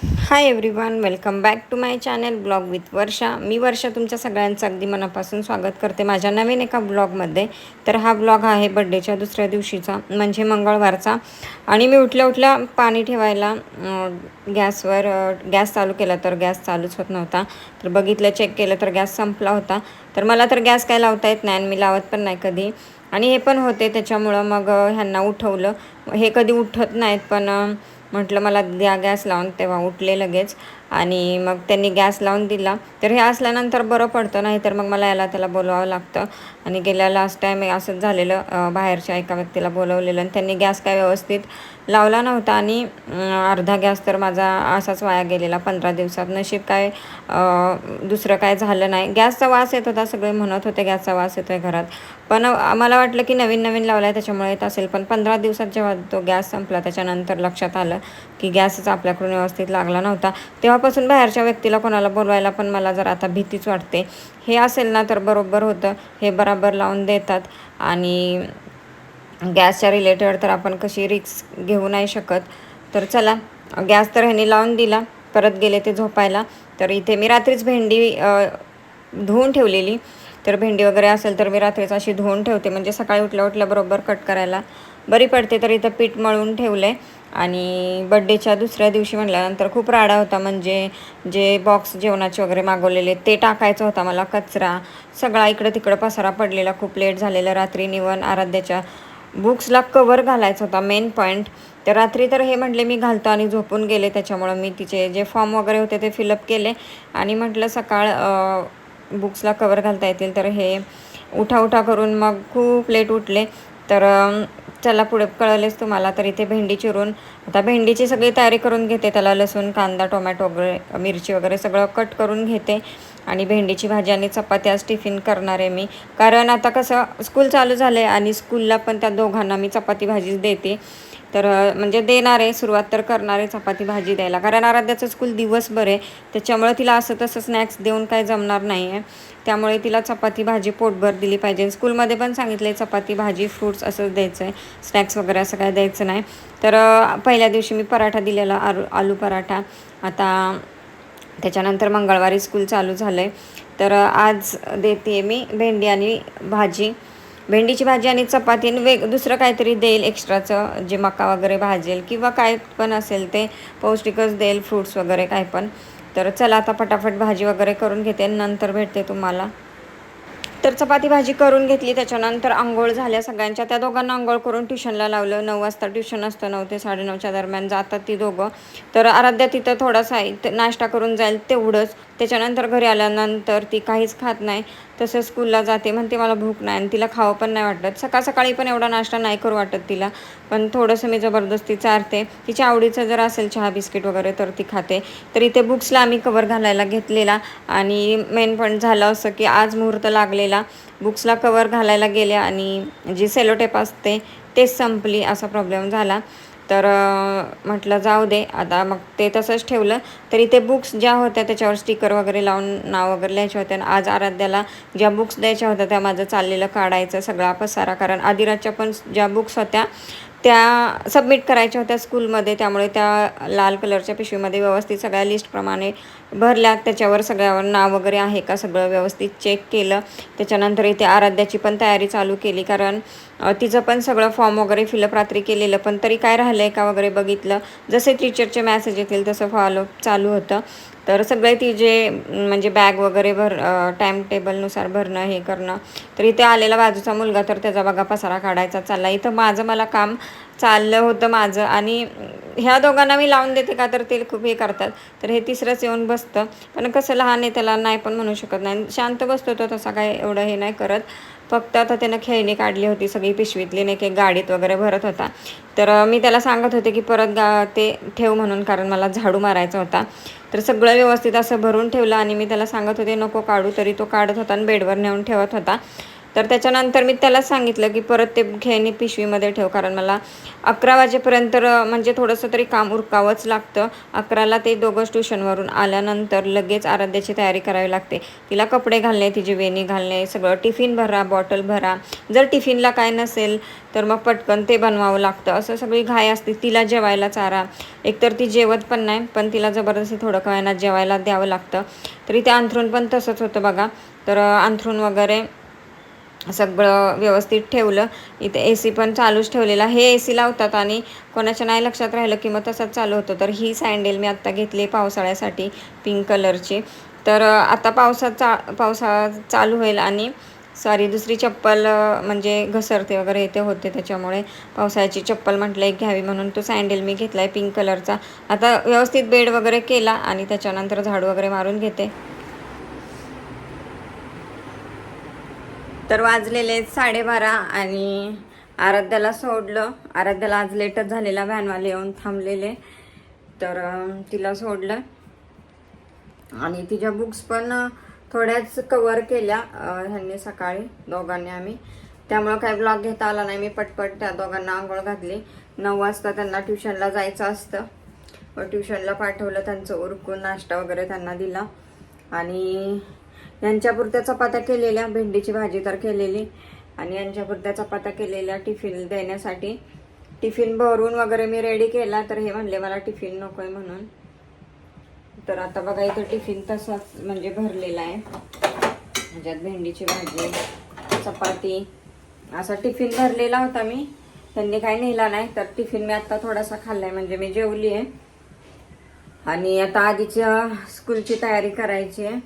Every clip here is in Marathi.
Hi everyone welcome back to my channel blog with Varsha मी वर्षा तुमच्या सगळ्यांचं अगदी मनापासून स्वागत करते माझ्या नवीन एका ब्लॉगमध्ये तर हा ब्लॉग आहे बड्डेच्या दुसऱ्या दिवशीचा म्हणजे मंगळवारचा. आणि मी उठल्या उठल्या पाणी ठेवायला गॅसवर गॅस चालू केला तर गॅस चालूच होत नव्हता. तर बघितलं चेक केलं तर गॅस संपला होता. तर मला तर गॅस काय लावता येत नाही आणि मी लावत पण नाही कधी. आणि हे पण होते त्याच्यामुळं मग ह्यांना उठवलं. हे कधी उठत नाहीत पण म्हटलं मला द्या गॅस लावून तेव्हा उठले लगेच. आणि मग त्यांनी गॅस लावून दिला. तर हे असल्यानंतर बरं पडतं नाही तर मग मला याला त्याला बोलवावं लागतं. आणि गेल्या लास्ट टाईम असंच झालेलं बाहेरच्या एका व्यक्तीला बोलवलेलं. आणि त्यांनी गॅस काय व्यवस्थित लावला नव्हता आणि अर्धा गॅस तर माझा असाच वाया गेलेला. पंधरा दिवसात नशीब काय दुसरं काय झालं नाही. गॅसचा वास येत होता सगळे म्हणत होते गॅसचा वास येतो आहे घरात. पण मला वाटलं की नवीन नवीन लावला आहे त्याच्यामुळे येत असेल. पण पंधरा दिवसात जेव्हा तो गॅस संपला त्याच्यानंतर लक्षात आलं की गॅसच आपल्याकडून व्यवस्थित लागला नव्हता. तेव्हापासून बाहेरच्या व्यक्तीला कोणाला बोलवायला पण मला जर आता भीतीच वाटते. हे असेल ना तर बरोबर होतं. हे बराबर लावून देतात. आणि गॅसच्या रिलेटेड तर आपण कशी रिक्स घेऊ नाही शकत. तर चला गॅस तर ह्याने लावून दिला परत गेले ते झोपायला. तर इथे मी रात्रीच भेंडी धुवून ठेवलेली. तर भेंडी वगैरे असेल तर मी रात्रीच अशी धुवून ठेवते म्हणजे सकाळी उठल्या उठल्याबरोबर कट करायला. बरी पडते तर इथं पीठ मळून ठेवलं आहे आणि बड्डेच्या दुसऱ्या दिवशी म्हटल्यानंतर खूप राडा होता म्हणजे जे बॉक्स जेवणाचे वगैरे मागवलेले ते टाकायचं होता मला कचरा. सगळा इकडं तिकडं पसारा पडलेला खूप लेट झालेला रात्री. निवन आराध्याच्या बुक्सला कवर घालायचा होता मेन पॉईंट तर रात्री तर हे म्हटले मी घालतो आणि झोपून गेले. त्याच्यामुळं मी तिचे जे फॉर्म वगैरे होते ते फिलअप केले. आणि म्हटलं सकाळ बुक्सला कवर घालता येतील. तर हे उठा उठा करून मग खूप लेट उठले. तर चला पुढे कळलेच तुम्हाला. तर इथे भेंडी चिरून आता भेंडीची सगळी तयारी करून घेते. त्याला लसूण कांदा टोमॅटो वगैरे मिरची वगैरे सगळं कट करून घेते. आणि भेंडीची भाजी आणि चपाती आज टिफिन करणार आहे मी. कारण आता कसं स्कूल चालू झालं आहे आणि स्कूलला पण त्या दोघांना मी चपाती भाजीच देते. तर म्हणजे देणार आहे सुरुवात तर करणार आहे चपाती भाजी द्यायला. कारण आराध्याचं स्कूल दिवसभर आहे. त्याच्यामुळे तिला असं तसं स्नॅक्स देऊन काय जमणार नाही आहे त्यामुळे तिला चपाती भाजी पोटभर दिली पाहिजे. स्कूलमध्ये पण सांगितलं आहे चपाती भाजी फ्रूट्स असंच द्यायचं आहे स्नॅक्स वगैरे असं काय द्यायचं नाही. तर पहिल्या दिवशी मी पराठा दिलेला आलू आलू पराठा. आता त्याच्यानंतर मंगळवारी स्कूल चालू झालं आहे तर आज देते मी भेंडी आणि भाजी. भेंडीची भाजी आणि चपाती वेग दुसरं काहीतरी देईल एक्स्ट्राचं जे मका वगैरे भाजेल किंवा काय पण असेल ते पौष्टिकच देईल फ्रूट्स वगैरे काय पण. तर चला आता फटाफट भाजी वगैरे करून घेते नंतर भेटते तुम्हाला. तर चपाती भाजी करून घेतली त्याच्यानंतर आंघोळ झाल्या सगळ्यांच्या. त्या दोघांना आंघोळ करून ट्युशनला लावलं. नऊ वाजता ट्युशन असतं नऊ ते साडेनऊच्या दरम्यान जातात ती दोघं. तर आराध्या तिथं थोडासा नाश्ता करून जाईल तेवढंच. त्याच्यानंतर घरी आल्यानंतर ती काहीच खात नाही. तसं स्कूलला जाते म्हणते मला भूक नाही आणि तिला खावं पण नाही वाटत. सकाळ सकाळी पण एवढा नाश्ता नाही करू वाटत तिला. पण थोडंसं मी जबरदस्ती चारते. तिच्या आवडीचं जर असेल चहा बिस्किट वगैरे तर ती खाते. तर इथे बुक्सला आम्ही कवर घालायला घेतलेला. आणि मेन पॉईंट झालं असं की आज मुहूर्त लागलेला. बुक्सला कवर घालायला गेले आणि जी सेलोटेप असते तेच संपली असा प्रॉब्लेम झाला. तर म्हटलं जाऊ दे. आता मग ते तसंच ठेवलं. तरी ते बुक्स ज्या होत्या त्याच्यावर स्टिकर वगैरे लावून नाव वगैरे लिहायचे होते. आणि आज आराध्याला ज्या बुक्स द्यायच्या होत्या त्या माझं चाललेलं काढायचं सगळा पसारा. कारण आदिराजच्या पण ज्या बुक्स होत्या त्या सबमिट करायच्या होत्या स्कूलमध्ये त्यामुळे त्या लाल कलरच्या पिशवीमध्ये व्यवस्थित सगळ्या लिस्टप्रमाणे भरल्या. त्याच्यावर सगळ्यावर नाव वगैरे आहे का सगळं व्यवस्थित चेक केलं. त्याच्यानंतर इथे आराध्याची पण तयारी चालू केली कारण तिचं पण सगळं फॉर्म वगैरे फिलअप रात्री केलेलं. पण तरी काय राहिलं आहे का वगैरे बघितलं. जसे टीचरचे मॅसेज येतील तसं फॉलो चालू होतं. तर सगळे ती जे म्हणजे बॅग वगैरे भर टाईम टेबलनुसार भरणं हे करणं तर इथे आलेला बाजूचा मुलगा तर त्याचा बघा पसारा काढायचा चालला इथं माझं मला काम चाललं होतं माझं आणि ह्या दोघांना मी लावून देते का तर ते खूप हे करतात. तर हे तिसरंच येऊन बसतं. पण कसं लहान आहे त्याला नाही पण म्हणू शकत नाही. शांत बसतो तो तसा काय एवढं हे नाही करत. फक्त आता त्यानं खेळणी काढली होती सगळी पिशवीतली नाही की गाडीत वगैरे भरत होता. तर मी त्याला सांगत होते की परत गा ते ठेव म्हणून कारण मला झाडू मारायचा होता. तर सगळं व्यवस्थित असं भरून ठेवलं आणि मी त्याला सांगत होते नको काढू. तरी तो काढत होता आणि बेडवर नेऊन ठेवत होता. तर त्याच्यानंतर मी त्याला सांगितलं की परत ते घेणे पिशवीमध्ये ठेव कारण मला अकरा वाजेपर्यंत म्हणजे थोडंसं तरी काम उरकावंच लागतं. अकराला ते दोघंच ट्युशनवरून आल्यानंतर लगेच आराध्याची तयारी करावी लागते. तिला कपडे घालणे तिची वेणी घालणे सगळं. टिफिन भरा बॉटल भरा. जर टिफिनला काय नसेल तर मग पटकन ते बनवावं लागतं. असं सगळी घाय असते. तिला जेवायला चारा एकतर ती जेवत पण नाही पण तिला जबरदस्ती थोडं कळायला जेवायला द्यावं लागतं. तरी ते अंथरूण पण तसंच होतं बघा. तर अंथरूण वगैरे सगळं व्यवस्थित ठेवलं. इथे ए सी पण चालूच ठेवलेला हे ए सी लावतात आणि कोणाच्या नाही लक्षात राहिलं की मग तसंच चालू होतं. तर ही सँडेल मी आत्ता घेतली पावसाळ्यासाठी पिंक कलरची तर आता पावसात चा पावसाळा चालू होईल आणि सॉरी दुसरी चप्पल म्हणजे घसरते वगैरे इथे होते. त्याच्यामुळे पावसाळ्याची चप्पल म्हटलं एक घ्यावी म्हणून तो सँडेल मी घेतला आहे पिंक कलरचा आता व्यवस्थित बेड वगैरे केला आणि त्याच्यानंतर झाडू वगैरे मारून घेते. तर वाजलेले साडेबारा आणि आराध्याला सोडलं. आराध्याला आज लेटच झालेला व्हॅनवाले येऊन थांबलेले. तर तिला सोडलं. आणि तिच्या बुक्स पण थोड्याच कवर केल्या ह्यांनी सकाळी दोघांनी आम्ही. त्यामुळं काही ब्लॉग घेता आला नाही मी पटपट त्या दोघांना आंघोळ घातली. नऊ वाजता त्यांना ट्युशनला जायचं असतं. व ट्युशनला पाठवलं त्यांचं उरकून नाश्ता वगैरे त्यांना दिला. आणि यांच्यापुरत्या चपात्या केलेल्या भेंडीची भाजी तर केलेली. आणि यांच्यापुरत्या चपात्या केलेल्या टिफिन देण्यासाठी. टिफिन भरून वगैरे मी रेडी केला तर हे म्हणले मला टिफिन नको आहे म्हणून. तर आता बघा इथं टिफिन तसाच म्हणजे भरलेला आहे. म्हणजे ह्याच्यात भेंडीची भाजी चपाती असा टिफिन भरलेला होता मी. त्यांनी काही नेला नाही तर टिफिन मी आत्ता थोडासा खाल्लाय म्हणजे मी जेवली आहे आणि आता आधीच्या स्कूलची तयारी करायची आहे.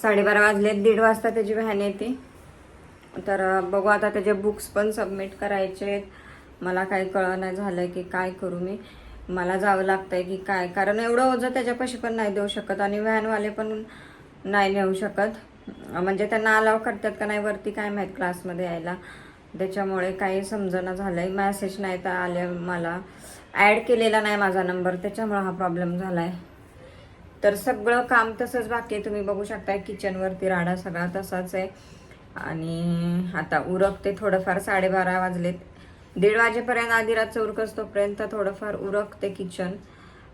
साडेबारा वाजले दीड वाजता त्याची व्हॅन येते. तर बघू आता त्याचे बुक्स पण सबमिट करायचे आहेत. मला काही कळना झालं की काय करू मी. मला जावं लागतंय की काय. कारण एवढं ओझं त्याच्यापाशी पण नाही देऊ शकत आणि व्हॅनवाले पण नाही नेऊ शकत. म्हणजे त्यांना अलाव करतात का नाही वरती काय माहीत क्लासमध्ये यायला. त्याच्यामुळे काही समजणं आहे मॅसेज नाही तर आले मला. ॲड केलेला नाही माझा नंबर त्याच्यामुळे हा प्रॉब्लेम झाला आहे तर सगळं काम तसंच बाकी आहे. तुम्ही बघू शकता किचनवरती राडा सगळा तसाच आहे. आणि आता उरकते थोडंफार साडेबारा वाजलेत. दीड वाजेपर्यंत आधी रातचं उरकच तोपर्यंत थोडंफार उरकते किचन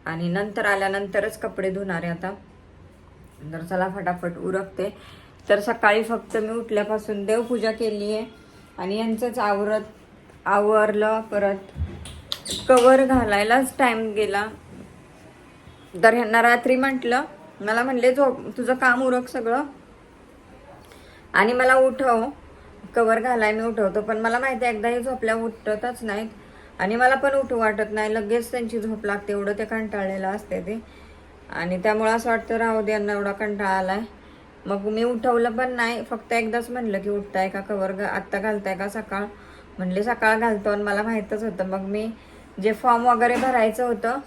आणि नंतर आल्यानंतरच कपडे धुणारे आता. तर चला फटाफट उरकते. तर सकाळी फक्त मी उठल्यापासून देवपूजा केली आहे. आणि यांचंच आवरत आवरलं परत कवर घालायलाच टाईम गेला. तर ह्यांना रात्री म्हटलं मला म्हणले झोप तुझं काम उरक सगळं. आणि मला उठव कवर घालाय मी उठवतो पण मला माहिती आहे एकदाही झोपल्या उठतच नाहीत. आणि मला पण उठू वाटत नाही लगेच त्यांची झोप लागते एवढं ते कंटाळलेलं असते ते. आणि त्यामुळं असं वाटतं राहू दे यांना एवढा कंटाळा आलाय. मग मी उठवलं पण नाही फक्त एकदाच म्हणलं की उठताय का कवर घा आत्ता घालताय का सकाळ? म्हणले सकाळ घालतो आणि मला माहीतच होतं. मग मी जे फॉर्म वगैरे भरायचं होतं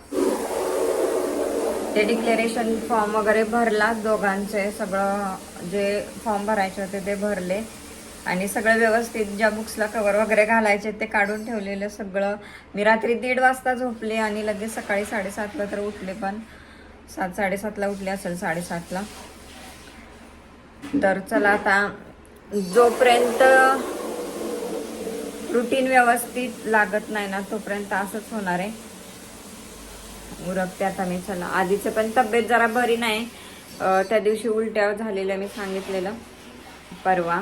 ते डिक्लेरेशन फॉर्म वगैरे भरला दोघांचे सगळं जे फॉर्म भरायचे होते ते भरले. आणि सगळं व्यवस्थित ज्या बुक्सला कवर वगैरे घालायचे ते काढून ठेवलेलं सगळं. मी रात्री दीड वाजता झोपले आणि लगेच सकाळी साडेसातला तर उठले पण. सात साडेसातला उठले असेल साडेसातला. तर चला आता जोपर्यंत रुटीन व्यवस्थित लागत नाही ना तोपर्यंत असंच होणार आहे. उरकते आता मी चला. आधीचं पण तब्येत जरा बरी नाही. त्या दिवशी उलट्या झालेल्या मी सांगितलेलं परवा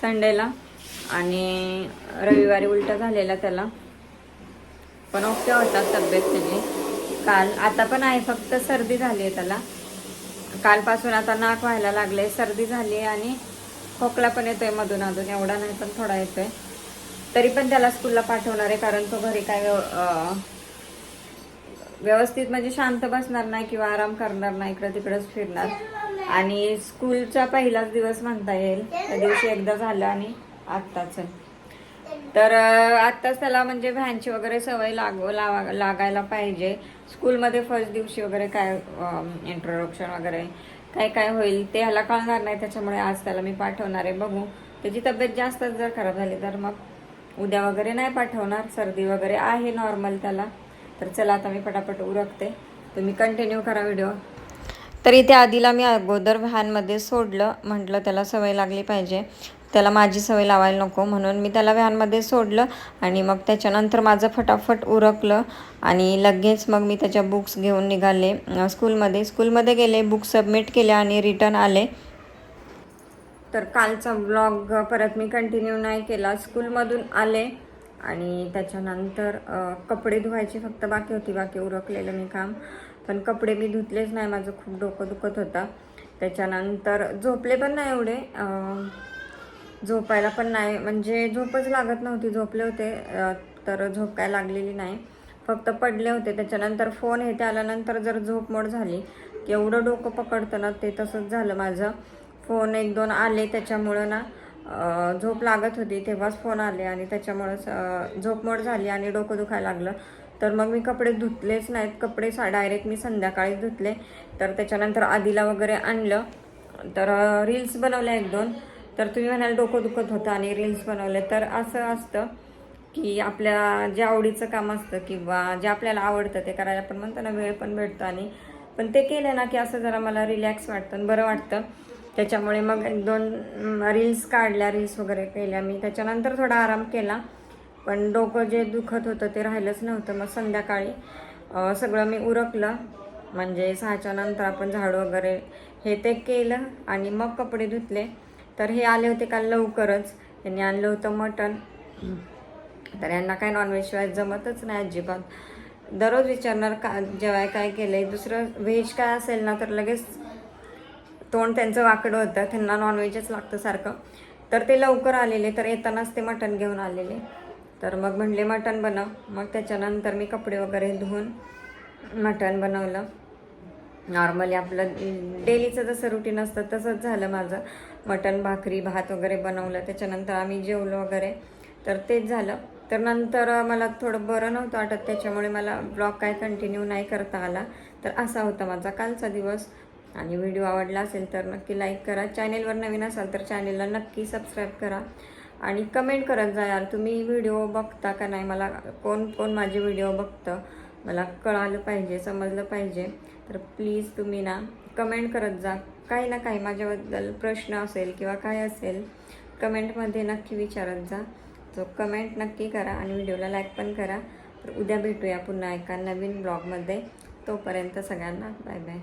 संडेला. आणि रविवारी उलट्या झालेला त्याला. पण ओके होता तब्येत त्याची. काल आता पण आहे फक्त सर्दी झाली आहे त्याला. कालपासून आता नाक व्हायला लागले सर्दी झाली आहे आणि खोकला पण येतोय मधून अधून एवढा नाही पण थोडा येतोय. तरी पण त्याला स्कूलला पाठवणार आहे कारण तो घरी काय व्यवस्थित म्हणजे शांत बसणार नाही किंवा आराम करणार नाही इकडं तिकडंच फिरणार. आणि स्कूलचा पहिलाच दिवस म्हणता येईल. त्या दिवशी एकदा झालं आणि आत्ताच. तर आत्ताच त्याला म्हणजे व्हॅनची वगैरे सवय लाग लावा लागायला पाहिजे. स्कूलमध्ये फर्स्ट दिवशी वगैरे काय इंट्रोडक्शन वगैरे काय काय होईल ते ह्याला कळणार नाही. त्याच्यामुळे आज त्याला मी पाठवणार आहे. बघू. त्याची तब्येत जास्तच जर खराब झाली तर मग उद्या वगैरे नाही पाठवणार. सर्दी वगैरे आहे नॉर्मल त्याला. तर चला आता मी पटापट उरकते. तुम्ही कंटिन्यू करा व्हिडिओ तर इथे आधीला मी अगोदर व्हॅनमध्ये सोडलं. म्हटलं त्याला सवय लागली पाहिजे. त्याला माझी सवय लावायला नको. म्हणून मी त्याला व्हॅनमध्ये सोडलं आणि मग त्याच्यानंतर माझं फटाफट उरकलं. आणि लगेच मग मी त्याच्या बुक्स घेऊन निघाले. स्कूलमध्ये स्कूलमध्ये गेले बुक सबमिट केले आणि रिटर्न आले. तर कालचा ब्लॉग परत मी कंटिन्यू नाही केला. स्कूलमधून आले. आणि त्याच्यानंतर कपडे धुवायची फक्त बाकी होती बाकी उरकलेलं मी काम. पण कपडे मी धुतलेच नाही माझं खूप डोकं दुखत होतं. त्याच्यानंतर झोपले पण नाही एवढे. झोपायला पण नाही म्हणजे झोपच लागत नव्हती. झोपले होते तर झोप काय लागलेली नाही. फक्त पडले होते. त्याच्यानंतर फोन हे ते आल्यानंतर जर झोप मोड झाली की एवढं डोकं पकडतं ना ते तसंच झालं माझं. फोन एक दोन आले त्याच्यामुळं ना झोप लागत होती तेव्हाच फोन आले आणि त्याच्यामुळंच झोपमोड झोप मोड झाली आणि डोकं दुखायला लागलं. तर मग मी कपडे धुतलेच नाहीत. कपडे सा डायरेक्ट मी संध्याकाळी धुतले. तर त्याच्यानंतर आधीला वगैरे आणलं. तर रील्स बनवल्या एक दोन. तर तुम्ही म्हणाल डोकं दुखत होतं आणि रील्स बनवले. तर असं असतं की आपल्या जे आवडीचं काम असतं किंवा जे आपल्याला आवडतं ते करायला पण म्हणतो ना वेळ पण भेटतो आणि पण ते केलं ना की असं जरा मला रिलॅक्स वाटतं आणि बरं वाटतं. त्याच्यामुळे मग एक दोन रील्स काढल्या रील्स वगैरे केल्या मी. त्याच्यानंतर थोडा आराम केला. पण डोकं जे दुखत होतं ते राहिलंच नव्हतं. मग संध्याकाळी सगळं मी उरकलं. म्हणजे सहाच्या नंतर आपण झाडू वगैरे हे ते केलं आणि मग कपडे धुतले. तर हे आले होते काल लवकरच. त्यांनी आणलं होतं मटण. तर यांना काय नॉनव्हेजशिवाय जमतच नाही अजिबात. दररोज विचारणार का जेवाय काय केलंय? दुसरं व्हेज काय असेल ना तर लगेच तोंड त्यांचं वाकडं होतं त्यांना नॉनव्हेजच लागतं सारखं. तर ते लवकर आलेले तर येतानाच ते मटण घेऊन आलेले. तर मग म्हणले मटण बनव. मग त्याच्यानंतर मी कपडे वगैरे धुवून मटण बनवलं. नॉर्मली आपलं डेलीचं जसं रुटीन असतं तसंच झालं माझं. मटण भाकरी भात वगैरे बनवलं. त्याच्यानंतर आम्ही जेवलो वगैरे. तर तेच झालं. तर नंतर मला थोडं बरं नव्हतं वाटत त्याच्यामुळे मला ब्लॉग काय कंटिन्यू नाही करता आला. तर असा होता माझा कालचा दिवस. आणि व्हिडिओ आवडला असेल तर नक्की लाईक करा. चॅनेलवर नवीन असाल तर चॅनेलला नक्की सबस्क्राईब करा. आणि कमेंट करत जा यार तुम्ही व्हिडिओ बघता का नाही? मला कोण कोण माझे व्हिडिओ बघतं? मला कळालं पाहिजे समजलं पाहिजे. तर प्लीज तुम्ही ना कमेंट करत जा. काही ना काही माझ्याबद्दल प्रश्न असेल किंवा काय असेल कमेंटमध्ये नक्की विचारत जा. तो कमेंट नक्की करा आणि व्हिडिओला लाईक पण करा. तर उद्या भेटूया पुन्हा एका नवीन ब्लॉगमध्ये तोपर्यंत सगळ्यांना बाय बाय